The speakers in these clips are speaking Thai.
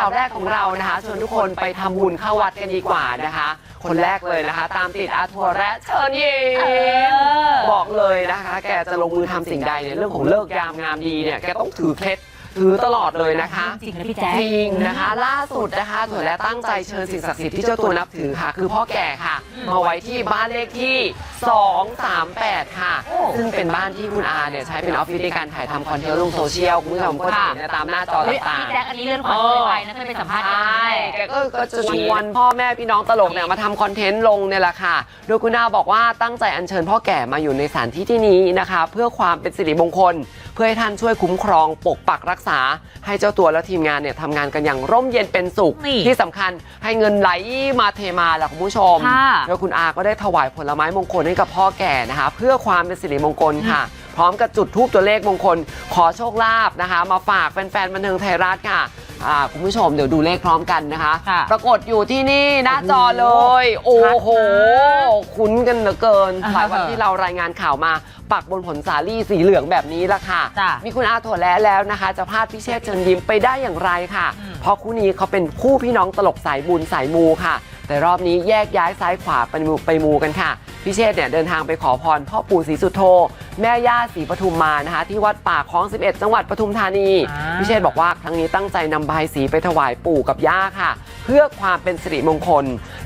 ข่าวแรกของเรานะคะชวนทุกคนไปทำบุญเข้าวัดกันดีกว่านะคะ คนแรกเลยนะคะ ตามติดอาทัวร์และเชิญยิ้มเออบอกเลยนะคะ แกจะลงมือทำสิ่งใดเนี่ยเรื่องของเลิกยามงามดีเนี่ยแกต้องถือเคล็ดถือตลอดเลยนะคะ จริงนะพี่แจ๊คจริงนะคะ ล่าสุดนะคะถั่วและตั้งใจเชิญสิ่งศักดิ์สิทธิ์ที่เจ้าตัวนับถือค่ะ คือพ่อแก่ค่ะ มาไว้ที่บ้านเลขที่ 238 ค่ะโอ้ซึ่งเป็นบ้านที่คุณอาเนี่ยใช้เป็นออฟฟิศในการถ่ายทำคอนเทนต์ลงโซเชียลคุณผู้ชมก็จะเห็นเนี่ยตามหน้าจอเฮ้ยต่างพี่ๆแจ๊คอันนี้เลื่อนความเคยไปนะเคยไปสัมภาษณ์ใชกัน่แกก็ก็จะชวนพ่อแม่พี่น้องตลกเนี่ยมาทำคอนเทนต์ลงเนี่ยแหละค่ะ โดยคุณอาบอกว่าตั้งใจอัญเชิญพ่อแก่มาอยู่ในสถานที่ที่นี้นะคะ เพื่อความเป็นสิริมงคลเพื่อให้ท่านช่วยคุ้มครองปกปักรักษา ให้เจ้าตัวและทีมงานเนี่ยทำงานกันอย่างร่มเย็นเป็นสุข นี่ที่สำคัญให้เงินไหลมาเทมาแหละคุณผู้ชม ค่ะ โดยคุณอาก็ได้ถวายผลไม้มงคลให้กับพ่อแก่นะคะ เพื่อความเป็นสิริมงคลค่ะ พร้อมกับจุดทูปตัวเลขมงคล ขอโชคลาภนะคะ มาฝากแฟนๆบันเทิงไทยรัฐค่ะ อ่าคุณผู้ชมเดี๋ยวดูเลขพร้อมกันนะคะ ค่ะปรากฏอยู่ที่นี่หน้าจอเลย โอ้โห คุ้นกันเหลือเกินอ่าฮะหลายวันที่เรารายงานข่าวมา ปักบนผลสาลี่สีเหลืองแบบนี้ละค่ะ จ้ะมีคุณอาถั่วแล้แล้วนะคะ จะพลาดพิเชษเชิญยิ้มไปได้อย่างไรค่ะ อืม เพราะคู่นี้เขาเป็นคู่พี่น้องตลกสายบุญสายมูค่ะ แต่รอบนี้แยกย้ายซ้ายขวาไปมูไปมูกันค่ะ พิเชษเนี่ยเดินทางไปขอพรพ่อปู่ศรีสุโธแม่ย่าศรีปทุมมานะคะ ที่วัดป่าคลอง 11 จังหวัดปทุมธานีอ่าพิเชษบอกว่าครั้งนี้ตั้งใจนำบายสีไปถวายปู่กับย่าค่ะ เพื่อความเป็นสิริมงคล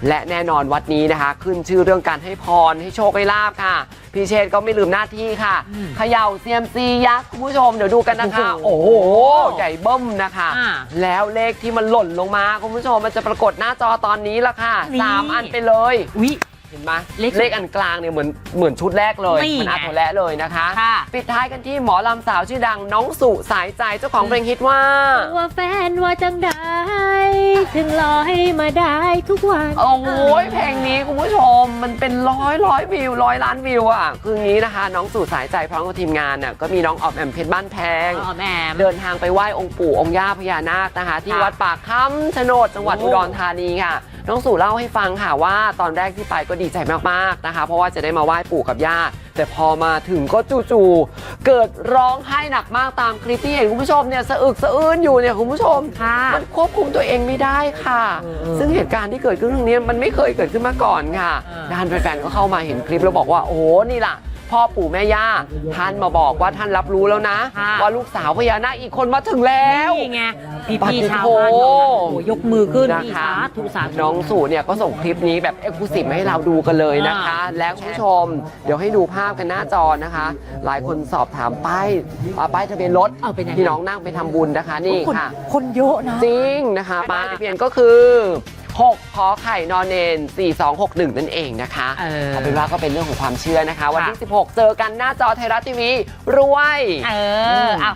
และแน่นอนวัดนี้นะคะ ขึ้นชื่อเรื่องการให้พรให้โชคให้ลาบค่ะพี่เชษก็ไม่ลืมหน้าที่ค่ะอืมเขย่าเซียมซียักษ์คุณผู้ชมเดี๋ยวดูกันนะคะ โอ้โอ้โหโหใหญ่เบิ้มนะคะอ่าแล้วเลขที่มันหล่นลงมา คุณผู้ชมมันจะปรากฏหน้าจอตอนนี้ละค่ะนี่สามอันไปเลยวิเห็นไหมเลขเลขอันกลางเนี่ยเหมือนเหมือนชุดแรกเลยนี่มันอาไงโทและเลยนะคะ ค่ะ ปิดท้ายกันที่หมอลำสาวชื่อดังน้องสุสายใจเจ้าของเพลงฮิตว่า ว่าแฟนว่าจังได้ถึงรอให้มาได้ทุกวันโอ้โหเพลงนี้คุณผู้ชมมันเป็นร้อยร้อยวิวร้อยล้านวิวอะ คืออย่างนี้นะคะ น้องสู่สายใจพร้อมกับทีมงานน่ะก็มีน้องออมแอมเพชรบ้านแพง อ๋อแหม เดินทางไปไหว้องค์ปู่องค์ย่าพญานาคนะคะ ที่ค่ะวัดปากคำชะโนดจังหวัดโอ้ อุดรธานีค่ะ น้องสู่เล่าให้ฟังค่ะว่าตอนแรกที่ไปก็ดีใจมากๆนะคะ เพราะว่าจะได้มาไหว้ปู่กับย่าแต่พอมาถึงก็จู่ๆเกิดร้องไห้หนักมากตามคลิปที่เห็นคุณผู้ชมเนี่ยสะอึกสะอื้นอยู่เนี่ยคุณผู้ชมค่ะมันควบคุมตัวเองไม่ได้ค่ะเออเออซึ่งเหตุการณ์ที่เกิดขึ้นครั้งนี้มันไม่เคยเกิดขึ้นมาก่อนค่ะเออด้านแฟนๆก็เข้ามาเห็นคลิปแล้วบอกว่าโอ้โหนี่ล่ะ พ่อปู่แม่ย่าท่านมาบอกว่าท่านรับรู้แล้วนะ ค่ะ ว่าลูกสาวพญานาคอีกคนมาถึงแล้ว นี่ไงพี่ปฏิพี่โท ชาวบ้านเขานะโอ้โหยกมือขึ้นนะพี่คะสาธุสาธุ น้องสู่เนี่ยก็ส่งคลิปนี้แบบเอ็กซ์คลูซีฟมาให้เราดูกันเลยนะคะ อ่า แล้วคุณผู้ชม เดี๋ยวให้ดูภาพกันหน้าจอนะคะ หลายคนสอบถามป้ายอ่าป้ายทะเบียนรถเอาเป็นยังไงที่น้องนั่งไปทำบุญนะคะนี่คนค่ะ คนเยอะนะ จริงนะคะป้ายทะเบียนก็คือ 6ขอไข่นอนเนน4261 นั่นเองนะคะเออ เอาเป็นว่าก็เป็นเรื่องของความเชื่อนะคะ วันที่ค่ะ16 เจอกันหน้าจอไทยรัฐทีวีรวย เอออะ